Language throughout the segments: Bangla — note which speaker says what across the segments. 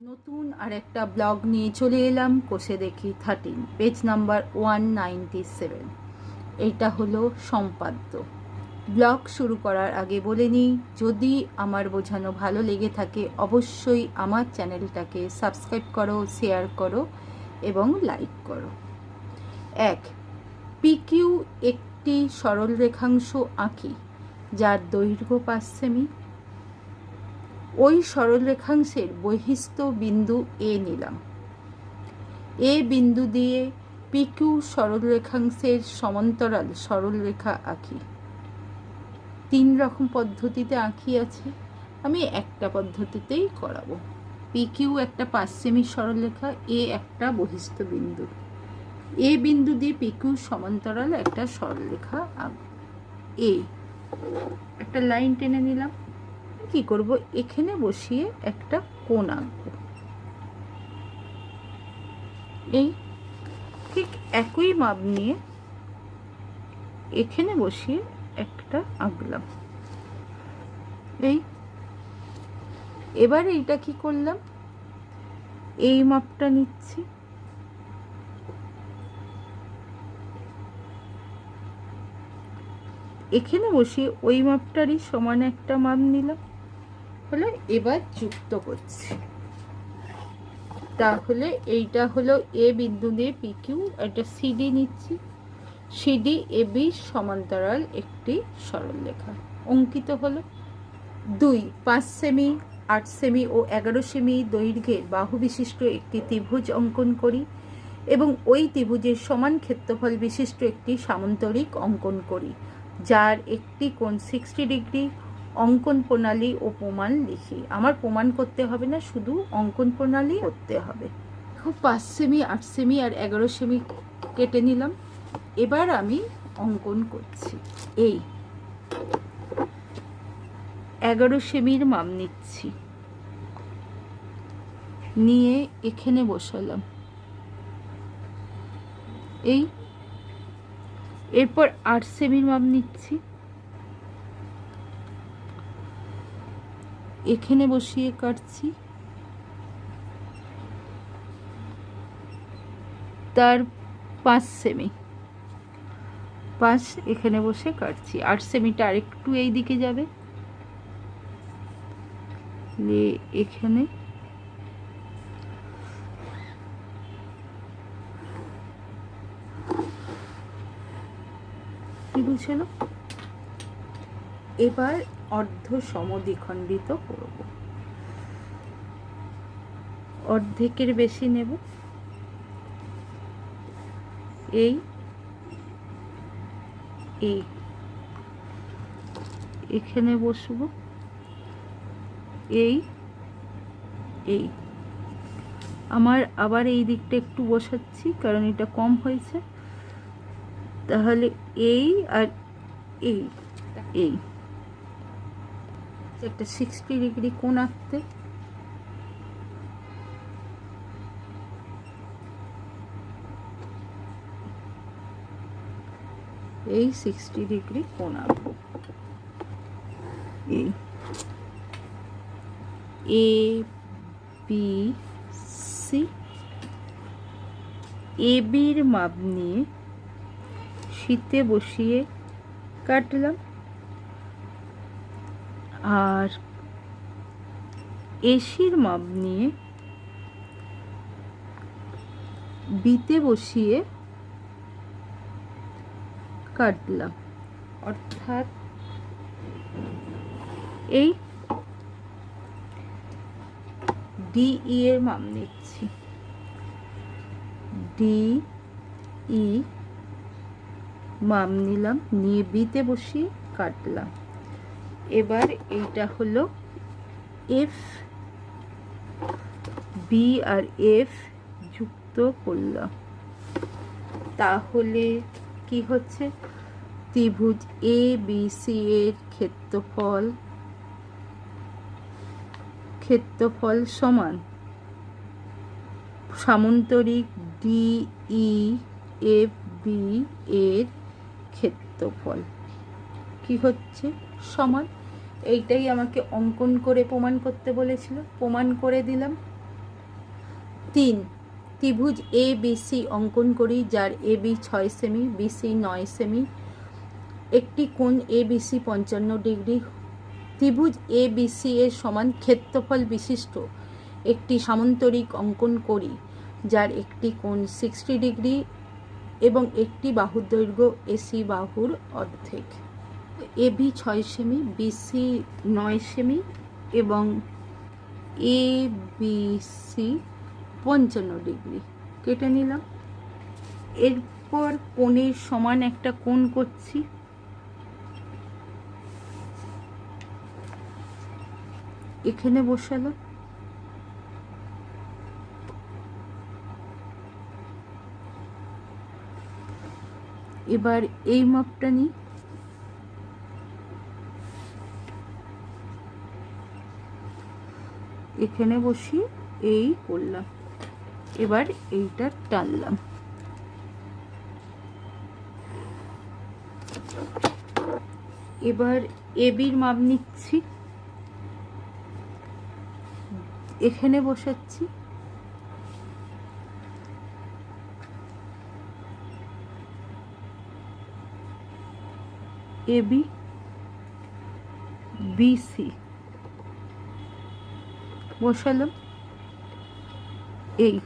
Speaker 1: নতুন আর একটা ব্লগ নিয়ে চলে এলাম, কোষে দেখি thirteen page number one ninety seven এইটা হলো সম্পাদ্য। ব্লগ শুরু করার আগে বলে নিই, যদি আমার বোঝানো ভালো লেগে থাকে, অবশ্যই আমার চ্যানেলটাকে সাবস্ক্রাইব করো শেয়ার করো এবং লাইক করো। এক, পিকিউ একটি সরল রেখাংশ আঁকি, যার দৈর্ঘ্য পাঁচ সেমি। ওই সরল রেখাংশের বৈশিষ্ট্য বিন্দু এ নিলাম। এ বিন্দু দিয়ে পিকিউ সরল রেখাংশের সমান্তরাল সরল রেখা আঁকি। তিন রকম পদ্ধতিতে আঁকি আছে, আমি একটা পদ্ধতিতেই করাবো। পিকিউ একটা পাঁচ সেমি সরলরেখা এ একটা বহিস্থ বিন্দু। এ বিন্দু দিয়ে পিকিউ সমান্তরাল একটা সরলরেখা আঁকব এ একটা লাইন টেনে নিলাম। কি করব? এখানে বসিয়ে একটা কোণ আঁকবো। এই ঠিক একই মাপ নিয়ে এখানে বসিয়ে একটা আঁকলাম। এই এবার এইটা কি করলাম? এই মাপটা নিচ্ছি। এখানে বসিয়ে ওই মাপটারই সমান একটা মাপ নিলাম। হলো এবার যুক্ত করছি। তাহলে এইটা হলো এ বিন্দু দিয়ে পিকিউ একটা সিডি নিচ্ছি। সিডি এ বি সমান্তরাল একটি সরলরেখা। অঙ্কিত হলো। দুই, পাঁচ সেমি, আট সেমি ও এগারো সেমি দৈর্ঘ্যের বাহু বিশিষ্ট একটি ত্রিভুজ অঙ্কন করি এবং ওই ত্রিভুজের সমান ক্ষেত্রফল বিশিষ্ট একটি সামান্তরিক অঙ্কন করি, যার একটি কোণ সিক্সটি ডিগ্রি অঙ্কন প্রণালী ও প্রমাণ লিখি। আমার প্রমাণ করতে হবে না, শুধু অঙ্কন প্রণালী করতে হবে। খুব পাঁচ সেমি আট সেমি আর এগারো সেমি কেটে নিলাম। এবার আমি অঙ্কন করছি। এই এগারো সেমির মাপ নিচ্ছি। নিয়ে এখানে বসালাম। এই, এরপর আট সেমির মাপ নিচ্ছি। এখানে বসিয়ে কাটছি। তার পাঁচ সেমি পাঁচ এখানে বসে কাটছি। আট সেমিটা আরেকটু এই দিকে যাবে এখানে এবার অর্ধ সমদ্বিখণ্ডিত করব। অর্ধেকের বেশি নেব। এই এই, এখানে বসবো। এই এই। আমার আবার এই দিকটা একটু বসাচ্ছি, কারণ এটা কম হয়েছে। তাহলে এই আর এই এই। একটা সিক্সটি ডিগ্রি কোণ আঁকতে। এই সিক্সটি ডিগ্রি কোণ আঁকবো। এই। এ বি সি এ বির মাপ নিয়ে শীতে বসিয়ে কাটলাম। আর এসির মাপ নিয়ে বিতে বসিয়ে কাটলাম। অর্থাৎ এই ডিই এর মাপ নিচ্ছি। ডি ই মাপ নিলাম, নিয়ে বিতে বসিয়ে কাটলাম। এবার এইটা হলো এফ বি আর এফ যুক্ত করলাম। তাহলে কি হচ্ছে? ত্রিভুজ এ বি সি এর ক্ষেত্রফল ক্ষেত্রফল সমান সামন্তরিক ডি ই এফ বি এর ক্ষেত্রফল। কি হচ্ছে? সমান এইটাই আমাকে অঙ্কন করে প্রমাণ করতে বলেছিল। প্রমাণ করে দিলাম। তিন, ত্রিভুজ এ বিসি অঙ্কন করি, যার এ বি ছয় সেমি বিসি নয় সেমি একটি কোণ এ বিসি পঞ্চান্ন ডিগ্রি। ত্রিভুজ এ বিসি এর সমান ক্ষেত্রফল বিশিষ্ট। একটি সামান্তরিক অঙ্কন করি, যার একটি কোণ সিক্সটি ডিগ্রি এবং একটি বাহুর দৈর্ঘ্য এসি বাহুর অর্ধেক। এ বি ছয় সেমি বিসি নয় সেমি এবং এ বিসি পঞ্চান্ন ডিগ্রি। কেটে নিলাম। এরপর কোণের সমান একটা কোণ করছি। এখানে বসালাম। এবার এই মাপটা নিই। এখানে বসি, এই করলাম। এবার এইটা টানলাম। এবার এবির মাপ নিচ্ছি। এখানে বসাচ্ছি। এবি বিসি বসালাম। এই।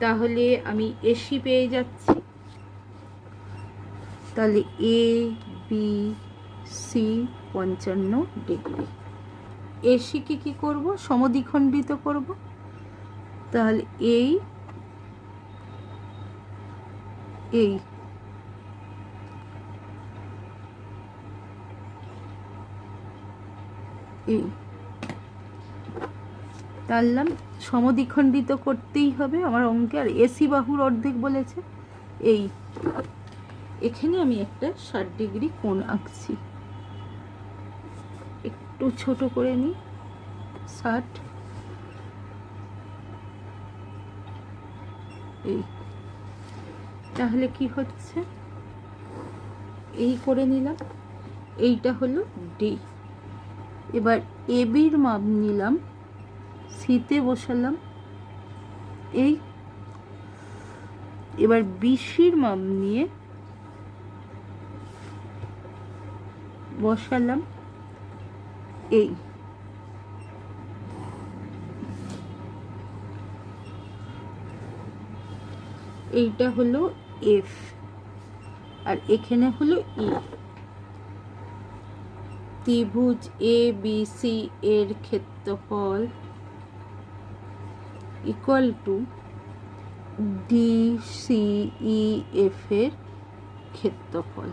Speaker 1: তাহলে আমি এসি পেয়ে যাচ্ছি। তাহলে এ বি সি পঞ্চান্ন ডিগ্রি এসি কি কি করব? সমদ্বিখণ্ডিত করব। তাহলে এই এই। এই। টানলাম সমদ্বিখণ্ডিত করতেই হবে আমার অঙ্কে, আর এসি বাহুর অর্ধেক বলেছে। এই, এখানে আমি একটা ষাট ডিগ্রি কোণ আঁকছি। একটু ছোট করে নিই, ষাট। এই, তাহলে কি হচ্ছে? এই করে নিলাম, এইটা হলো ডি এবার এবির মাপ নিলাম। সিতে বসালাম। এই এবার বিশির মাপ নিয়ে বসালাম। এই। এইটা হলো এফ। আর এখানে হলো ই। ত্রিভুজ এ বি সি এর ক্ষেত্রফল equal to D C E F এর ক্ষেত্রফল।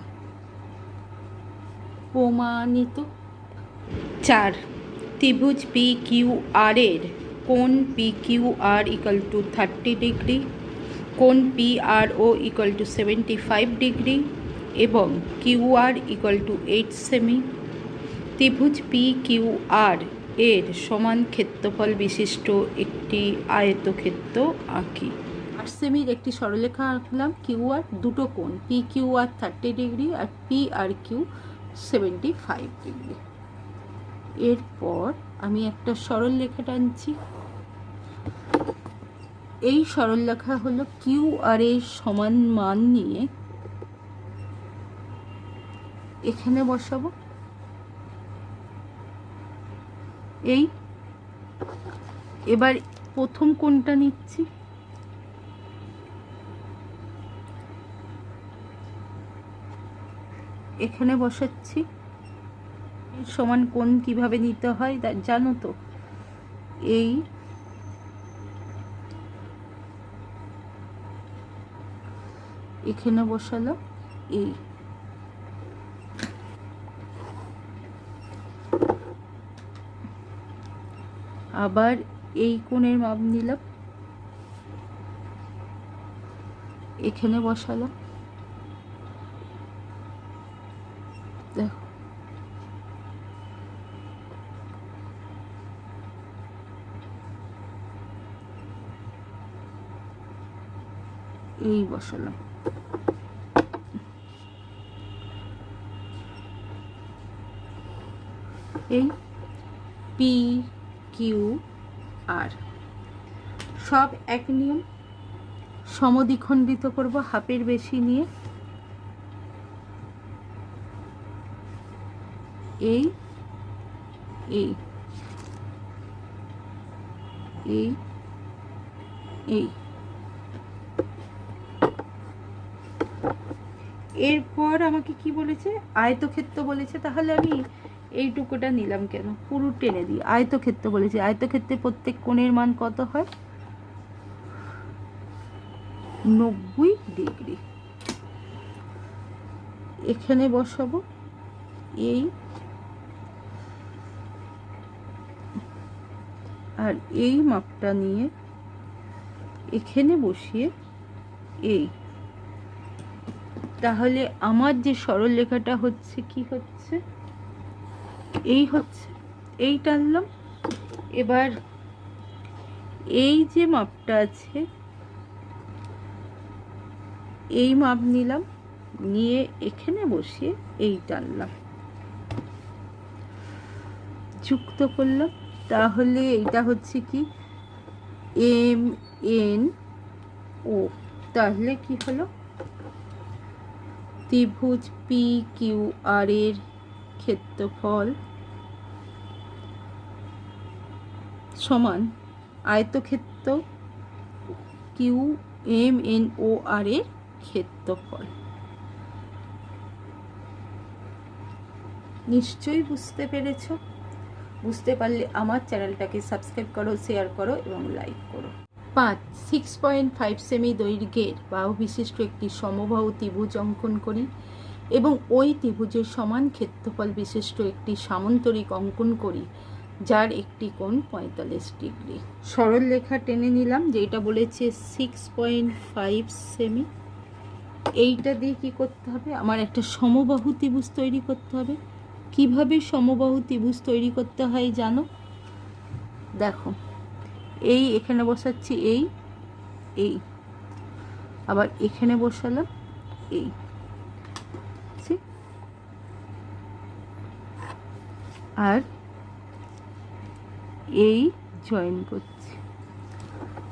Speaker 1: প্রমাণিত। চার, ত্রিভুজ পি কিউ আর এর, কোণ P Q R equal to thirty degree কোণ P R O equal to seventy five degree এবং Q R equal to eight semi ত্রিভুজ পি কিউ আর এর সমান ক্ষেত্রফল বিশিষ্ট একটি আয়তক্ষেত্র আঁকি। আট সেমির একটি সরলরেখা আঁকলাম, কিউ আর দুটো কোণ P Q R thirty degree আর P R Q seventy five degree. এরপর আমি একটা সরল রেখা টানছি। এই সরল রেখা হলো কিউ আর এর সমান মান নিয়ে এখানে বসাবো। এই, এবার প্রথম কোনটা নিচ্ছি? এখানে বসাচ্ছি। সমান কোন কীভাবে নিতে হয় জানো তো? এই, এখানে বসালো এই। আবার এই কোণের মাপ নিলাম। এখানে বসালাম। দেখো। এই বসালাম। এই পি কিউ আর। সব এক নিয়ম, সমদ্বিখণ্ডিত করব হাফের বেশি নিয়ে। এই এই এই এই। এরপর আমাকে কি বলেছে? আয়তক্ষেত্র বলেছে। তাহলে আমি এইটুকুটা নিলাম কেন? পুরো টেনে দিই। আয়তক্ষেত্র বলেছে। আয়তক্ষেত্রে প্রত্যেক কোণের মান কত হয়? নব্বই ডিগ্রি। এখানে বসাবো। এই আর এই মাপটা নিয়ে এখানে বসিয়ে এই। তাহলে আমার যে সরল লেখাটা হচ্ছে, কি হচ্ছে? এই হচ্ছে, এই টানলাম। এবার এই যে মাপটা আছে, এই মাপ নিলাম, নিয়ে এখানে বসিয়ে এই টানলাম। যুক্ত করলাম। তাহলে এইটা হচ্ছে কি? M, N, O. তাহলে কি হলো? ত্রিভুজ পি, কিউ, আর এর ক্ষেত্রফল সমান আয়তক্ষেত্র Q M N O R এর ক্ষেত্রফল। নিশ্চয়ই বুঝতে পেরেছ? বুঝতে পারলে আমার চ্যানেলটাকে সাবস্ক্রাইব করো, শেয়ার করো এবং লাইক করো। পাঁচ সিক্স পয়েন্ট ফাইভ সেমি দৈর্ঘ্যের বাহু বিশিষ্ট একটি সমবাহু ত্রিভুজ অঙ্কন করি এবং ওই ত্রিভুজের সমান ক্ষেত্রফল বিশিষ্ট একটি সামন্তরিক অঙ্কন করি। যার একটি কোণ পঁয়তাল্লিশ ডিগ্রি। সরল লেখা টেনে নিলাম যেটা বলেছে সিক্স পয়েন্ট ফাইভ সেমি এইটা দিয়ে কি করতে হবে? আমার একটা সমবাহু ত্রিভুজ তৈরি করতে হবে। কীভাবে সমবাহু ত্রিভুজ তৈরি করতে হয় জানো? দেখো, এই এখানে বসাচ্ছি এই এই। আবার এখানে বসালাম এই? আর এই জয়েন করছি।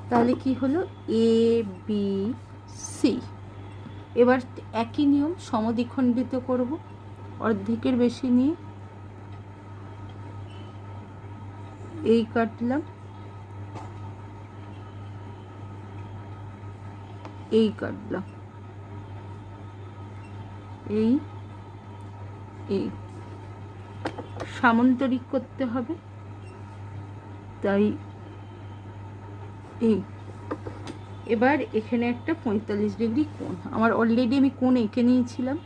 Speaker 1: তাহলে কি হলো? এ বি সি এবার একই নিয়ম সমদ্বিখণ্ডিত করব, অর্ধেকের বেশি নিয়ে। এই কাটলাম। এই কাটলাম। এই এই। সামন্তরিক করতে হবে। তাই এই। এবার এখানে একটা পঁয়তাল্লিশ ডিগ্রি কোণ। আমার অলরেডি আমি কোণ এঁকে নিয়েছিলাম।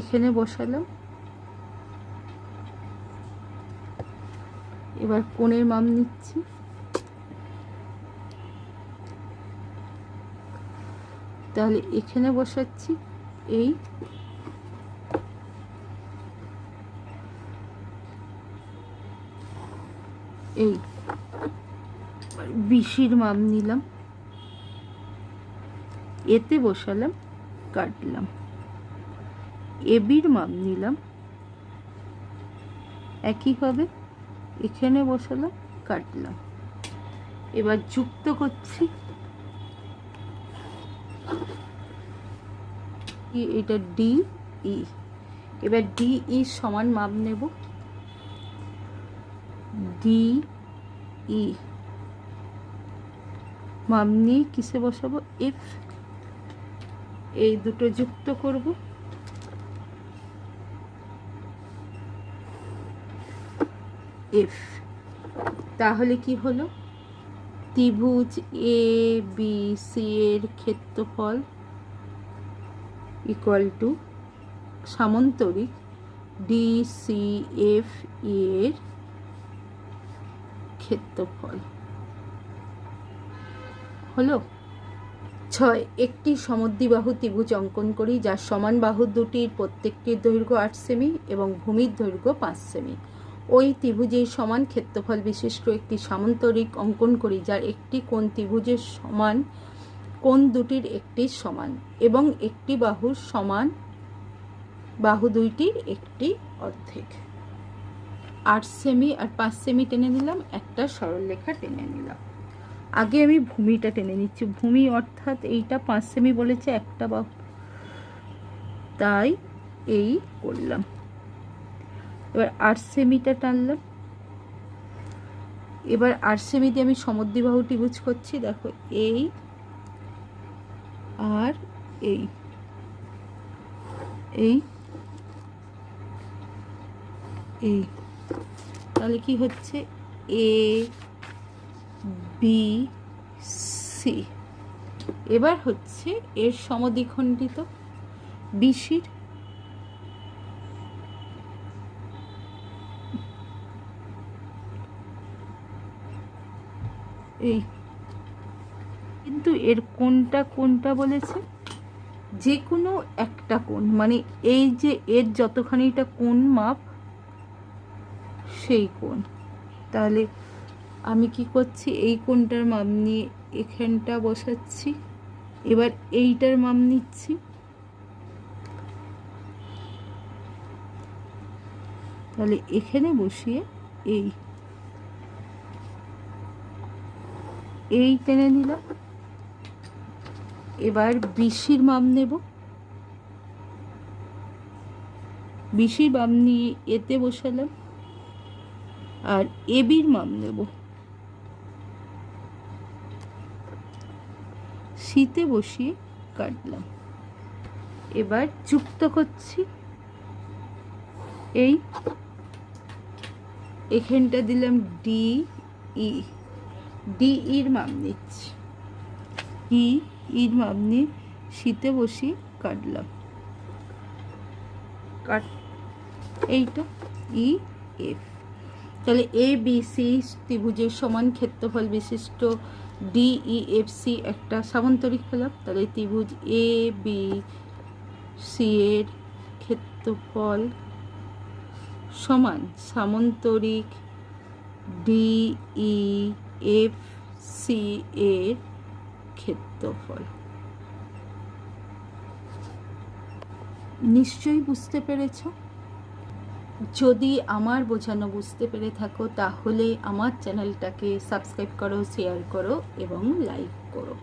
Speaker 1: এখানে বসালাম। এবার কোণের মাপ নিচ্ছি। তাহলে এখানে বসাচ্ছি এই এই বিশির মাপ নিলাম। এতে বসালাম, কাটলাম। এবির মাপ নিলাম। একই হবে, এখানে বসালাম, কাটলাম। এবার যুক্ত করছি। এটা ডি, ই। এবার ডি, ই সমান মাপ নেব। ডি ই মামনি নিয়ে কিসে বসাবো? এফ এই দুটো যুক্ত করব। এফ তাহলে কি হলো? ত্রিভুজ এ বি সি এর ক্ষেত্রফল ইকুয়াল টু সামন্তরিক ডি সি এফ এর ক্ষেত্রফল হলো ছয়, একটি সমদ্বিবাহু ত্রিভুজ অঙ্কন করি যার সমান বাহু দুটির প্রত্যেকটির দৈর্ঘ্য আট সেমি এবং ভূমির দৈর্ঘ্য পাঁচ সেমি। ওই ত্রিভুজের সমান ক্ষেত্রফল বিশিষ্ট একটি সামন্তরিক অঙ্কন করি, যার একটি কোণ ত্রিভুজের সমান, কোণ দুটির একটি সমান এবং একটি বাহুর সমান বাহু দুইটির একটি অর্ধেক। আট সেমি আর পাঁচ সেমি টেনে নিলাম, একটা সরলরেখা টেনে নিলাম। আগে আমি ভূমিটা টেনে নিচ্ছি। ভূমি অর্থাৎ এইটা পাঁচ সেমি বলেছে, একটা বা তাই এই করলাম। এবার আট সেমিটা টানলাম। এবার আট সেমি দিয়ে আমি সমদ্বিবাহু ত্রিভুজ করছি। দেখো, এই আর এই। এই এই। তাহলে কি হচ্ছে? এ বি সি এবার হচ্ছে এর সমদ্বিখণ্ডিত বিসির এই। কিন্তু এর কোনটা কোনটা বলেছে? যে কোনো একটা কোণ মানে এই যে এর যতখানিটা কোণ মাপ সেই কোণ। তাহলে আমি কি করছি? এই কোণটার মাপ নিয়ে এখানটা বসাচ্ছি। এবার এইটার মাপ নিচ্ছি। তাহলে এখানে বসিয়ে এই। এই টেনে নিলাম। এবার বিশির মাপ নেব। বিশির মাপ নিয়ে এতে বসালাম। আর এবির মাপ নেব। শীতে বসিয়ে কাটলাম। এবার যুক্ত করছি। এই এখানটা দিলাম ডি ই। ডি ইর মাপ নিচ্ছি। ই ইর মাপ নিয়ে শীতে বসিয়ে কাটলাম। কাট এইটা ই এফ। তাহলে এ বি সি ত্রিভুজের সমান ক্ষেত্রফল বিশিষ্ট ডি ই এফ সি একটা সামান্তরিক পেলাম তাহলে ত্রিভুজ এ বি সি এর ক্ষেত্রফল সমান সামান্তরিক ডি ই এফ সি এর ক্ষেত্রফল। নিশ্চয়ই বুঝতে পেরেছ? যদি আমার বোঝানো বুঝতে পেরে থাকো, তাহলে আমার চ্যানেলটাকে সাবস্ক্রাইব করো শেয়ার করো এবং লাইক করো।